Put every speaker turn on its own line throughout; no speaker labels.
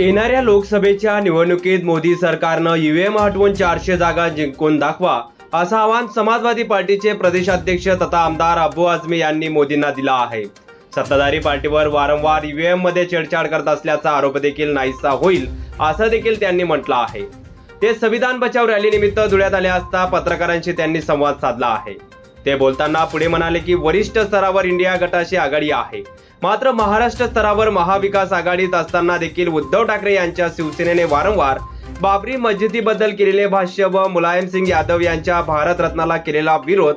येणाऱ्या लोकसभेच्या निवडणुकीत मोदी सरकारनं ईव्हीएम हटवून चारशे जागा जिंकून दाखवा असं आवाहन समाजवादी पार्टीचे प्रदेशाध्यक्ष तथा आमदार अबू आझमी यांनी मोदींना दिला आहे. सत्ताधारी पार्टीवर वारंवार ईव्हीएममध्ये छेडछाड करत असल्याचा आरोप देखील नाहीसा होईल असं देखील त्यांनी म्हटलं आहे. ते संविधान बचाव रॅलीनिमित्त धुळ्यात आले असता पत्रकारांशी त्यांनी संवाद साधला आहे. ते बोलताना पुढे म्हणाले की वरिष्ठ स्तरावर इंडिया गटाची आघाडी आहे. मात्र महाराष्ट्र स्तरावर महाविकास आघाडीत असताना देखील उद्धव ठाकरे यांच्या शिवसेनेने वारंवार बाबरी मस्जिदीबद्दल केलेले भाष्य व मुलायम सिंग यादव यांच्या भारतरत्नाला केलेला विरोध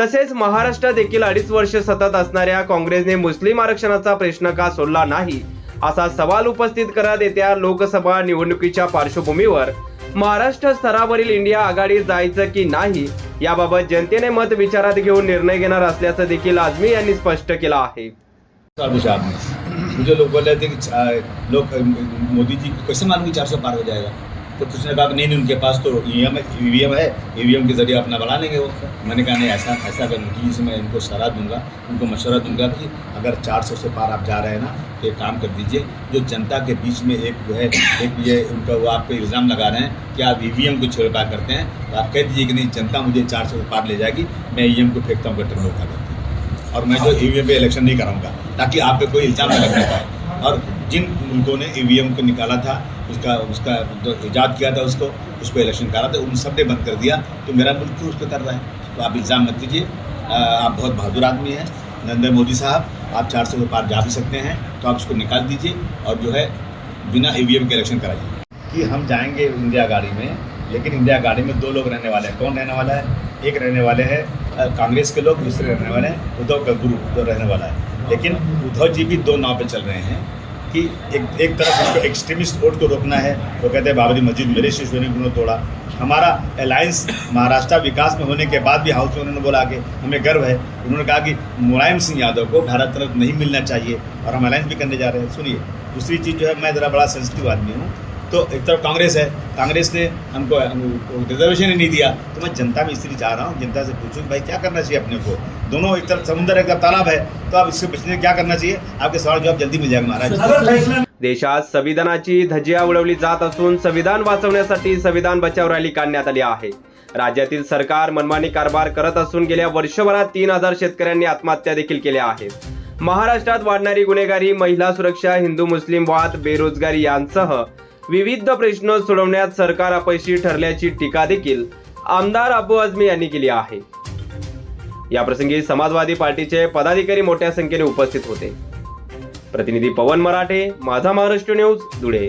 तसेच महाराष्ट्र देखील अडीच वर्ष सतत असणाऱ्या काँग्रेसने मुस्लिम आरक्षणाचा प्रश्न का सोडला नाही असा सवाल उपस्थित करत येत्या लोकसभा निवडणुकीच्या पार्श्वभूमीवर महाराष्ट्र स्तरावरील इंडिया आघाडी जायचं की नाही याबाबत जनतेने मत विचारात घेऊन निर्णय घेणार असल्याचं देखील आझमी यांनी स्पष्ट केलं आहे.
साल uh, लोक आपने मुझे लोग बोल रहे थे कि लोग मोदी जी कैसे मालूम चार सौ पार हो जाएगा तो कुछ ने कहा नहीं नहीं, उनके पास तो ई एम ईवीएम है ई वी एम के ज़रिए अपना बढ़ा लेंगे वो। मैंने कहा, नहीं, ऐसा ऐसा मोदी जी मैं इनको सलाह दूँगा, उनको मशवरा दूँगा कि अगर चार सौ से पार आप जा रहे हैं ना तो एक काम कर दीजिए, जो जनता के बीच में एक जो है, एक ये उनका वो आप पे इल्ज़ाम लगा रहे हैं कि आप ई वी एम को छेड़छाड़ करते हैं तो आप कह दीजिए कि नहीं, जनता मुझे चार सौ से पार ले जाएगी, मैं ई एम को फेंकता हूँ गटर में उठा करके और मैं जो ई वी एम पे इलेक्शन नहीं कराऊँगा, ताकि आप पे कोई इल्ज़ाम न लगने पाए और जिन मुल्कों ने ईवीएम को निकाला था उसका उसका जो ईजाद किया था उसको उस पर इलेक्शन करा था उन सबने बंद कर दिया तो मेरा मुल्क क्यों उस पर कर रहा है? तो आप इल्ज़ाम मत कीजिए। आ, आप बहुत बहादुर आदमी हैं। नरेंद्र मोदी साहब आप चार सौ के पार जा भी सकते हैं तो आप उसको निकाल दीजिए और जो है बिना ईवीएम के इलेक्शन कराइए। कि हम जाएँगे इंडिया गाड़ी में लेकिन इंडिया गाड़ी में दो लोग रहने वाले हैं। कौन रहने वाला है? एक रहने वाले हैं कांग्रेस के लोग दूसरे रहने वाले हैं उद्धव का गुरु जो रहने वाला है। लेकिन उद्धव जी भी दो नाव पे चल रहे हैं। कि एक एक तरफ़ उसको एक्सट्रीमिस्ट वोट को रोकना है, वो कहते हैं, बाबरी मस्जिद मेरे शिष्य ने तोड़ा। हमारा अलायंस महाराष्ट्र विकास में होने के बाद भी हाउस में उन्होंने बोला कि हमें गर्व है। उन्होंने कहा कि मुलायम सिंह यादव को भारत रत्न नहीं मिलना चाहिए और हम अलायंस भी करने जा रहे हैं। सुनिए, दूसरी चीज़ जो है, मैं ज़रा बड़ा सेंसिटिव आदमी हूँ। तो एक तरफ कांग्रेस है कांग्रेस ने हमको रिजर्वेशन ही नहीं दिया। तो मैं जनता में इसलिए चाह रहा हूँ जनता से पूछूं कि भाई क्या करना चाहिए अपने को? दोनों एक तरफ समुद्र एक तरफ तालाब है तो आप इससे बचने क्या करना चाहिए? आपके सवाल जवाब जल्दी मिल जाएगा महाराज।
देशात संविधानाची धज्जिया उडवली जात असून संविधान वाचवण्यासाठी संविधान बचाव रॅली काढण्यात आली आहे. राज्यातील सरकार मनमानी कारभार करत असून गेल्या वर्षभरात तीन हजार शेतकऱ्यांनी आत्महत्या देखील केल्या आहेत. महाराष्ट्रात वाढणारी गुन्हेगारी महिला सुरक्षा हिंदू मुस्लिम वाद बेरोजगारी यांसह विविध प्रश्न सोडवण्यात सरकार अपयशी ठरल्याची टीका देखील आमदार अबू आझमी यांनी केली आहे. याप्रसंगी समाजवादी पार्टीचे पदाधिकारी मोठ्या संख्येने उपस्थित होते. प्रतिनिधी पवन मराठे माझा महाराष्ट्र न्यूज धुळे.